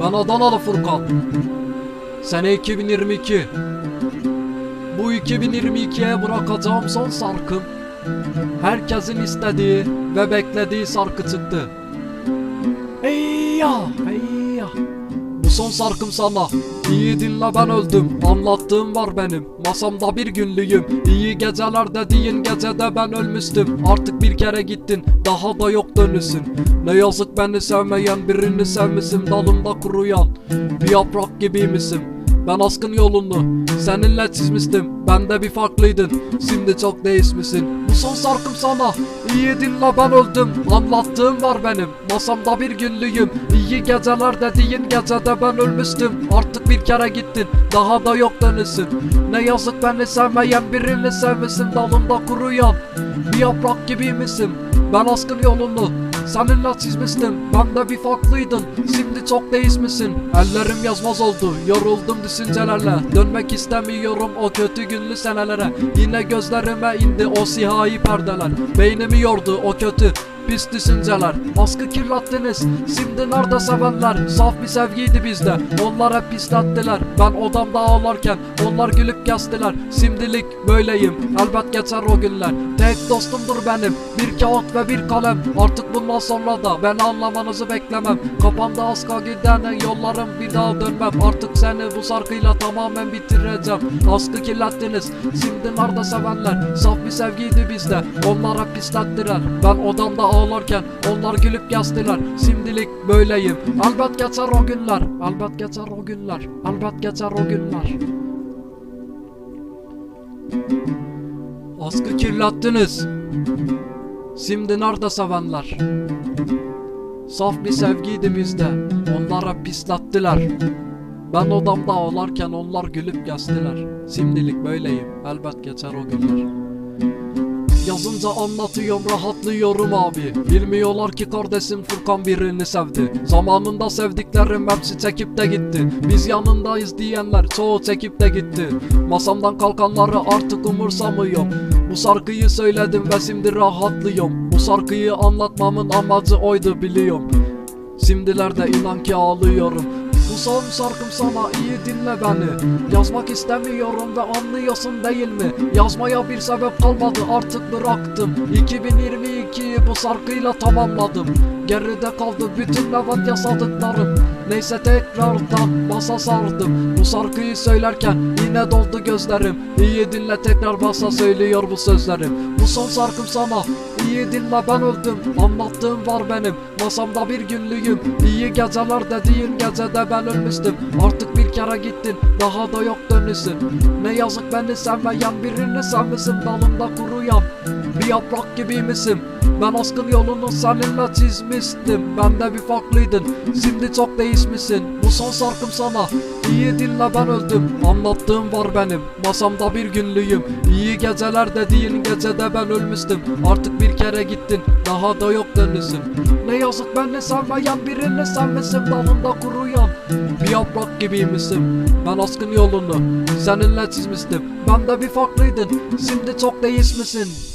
Ben Adanalı Furkan. Sene 2022. Bu 2022'ye bırakacağım son sarkım. Herkesin istediği ve beklediği sarkı çıktı. Ey ya, ey ya. Bu son sarkım sana. İyi dinle ben öldüm. Anlattığım var benim. Masamda bir günlüğüm. İyi geceler dediğin gecede ben ölmüştüm. Artık bir kere gittin. Daha da yok dönüsün. Ne yazık beni sevmeyen birini sevmişim dalımda kuruyan. Bir yaprak gibiymişim. Ben askın yolunu seninle çizmiştim. Ben de bir farklıydın. Şimdi çok değişmişsin. Bu son sarkım sana. İyi dinle ben öldüm. Anlattığım var benim. Masamda bir günlüğüm. İyi geceler dediğin gecede ben ölmüştüm. Artık bir kere gittin. Daha da yok dönüsün. Ne yazık beni sevmeyen birini sevmişsin dalında kuruyan. Bir yaprak gibiymişsin. Ben askın yolunu Seninle çizmiştim Ben de bir farklıydın Şimdi çok değişmişsin. Ellerim yazmaz oldu Yoruldum düşüncelerle. Dönmek istemiyorum o kötü günlü senelere. Yine gözlerime indi o sihahi perdeler. Beynimi yordu o kötü Pis düşünceler Askı kirlettiniz Şimdi nerede sevenler? Saf bir sevgiydi bizde. Onlar hep pislettiler. Ben odamda ağlarken Onlar gülüp kestiler. Şimdilik böyleyim. Elbet geçer o günler. Tek dostumdur benim. Bir kağıt ve bir kalem. Artık bundan sonra da Beni anlamanızı beklemem. Kafamda aska giden yollarım bir daha dönmem. Artık seni bu şarkıyla tamamen bitireceğim. Askı kirlettiniz Şimdi nerede sevenler? Saf bir sevgiydi bizde. Onlar hep pislettiler. Ben odamda ağlarken Onlar gülüp kestiler Şimdilik böyleyim. Elbet geçer o günler. Elbet geçer o günler. Elbet geçer o günler. Askı kirlettiniz. Şimdi nerede sevenler? Saf bir sevgiydi bizde. Onlara pislettiler. Ben odamda ağlarken onlar gülüp kestiler Şimdilik böyleyim. Elbet geçer o günler Yazınca anlatıyorum rahatlıyorum abi. Bilmiyorlar ki kardeşim Furkan birini sevdi. Zamanında sevdiklerim hepsi çekip de gitti. Biz yanındayız diyenler çoğu çekip de gitti. Masamdan kalkanları artık umursamıyorum. Bu şarkıyı söyledim ve şimdi rahatlıyorum. Bu şarkıyı anlatmamın amacı oydu biliyorum. Şimdilerde inan ki ağlıyorum bu son şarkım sana iyi dinle beni. Yazmak istemiyorum ve anlıyorsun değil mi? Yazmaya bir sebep kalmadı artık bıraktım. 2022'yi bu şarkıyla tamamladım. Geride kaldı bütün levat yasadıklarım Neyse tekrardan basa sardım. Bu şarkıyı söylerken yine doldu gözlerim. İyi dinle tekrar basa söylüyor bu sözlerim. Bu son şarkım sana İyi dinle ben öldüm. Anlattığım var benim. Masamda bir günlüğüm. İyi geceler dediğin gecede ben ölmüştüm. Artık bir kere gittin Daha da yok dönüşün. Ne yazık beni sevmeyen birini sevmişsin Dalında kuruyan Bir yaprak gibiymişim ben askın yolunu seninle çizmiştim. Ben de bir farklıydın. Şimdi çok değişmişsin. Bu son şarkım sana. İyi dinle ben öldüm. Anlattığım var benim. Masamda bir günlüğüm. İyi geceler dediğin gecede ben ölmüştüm. Artık bir kere gittin. Daha da yok dönüşün. Ne yazık beni sevmeyen birini sevmişsin Dalında kuruyan Bir yaprak gibiymişsin Ben askın yolunu Seninle çizmiştim. Ben de bir farklıydın. Şimdi çok değişmişsin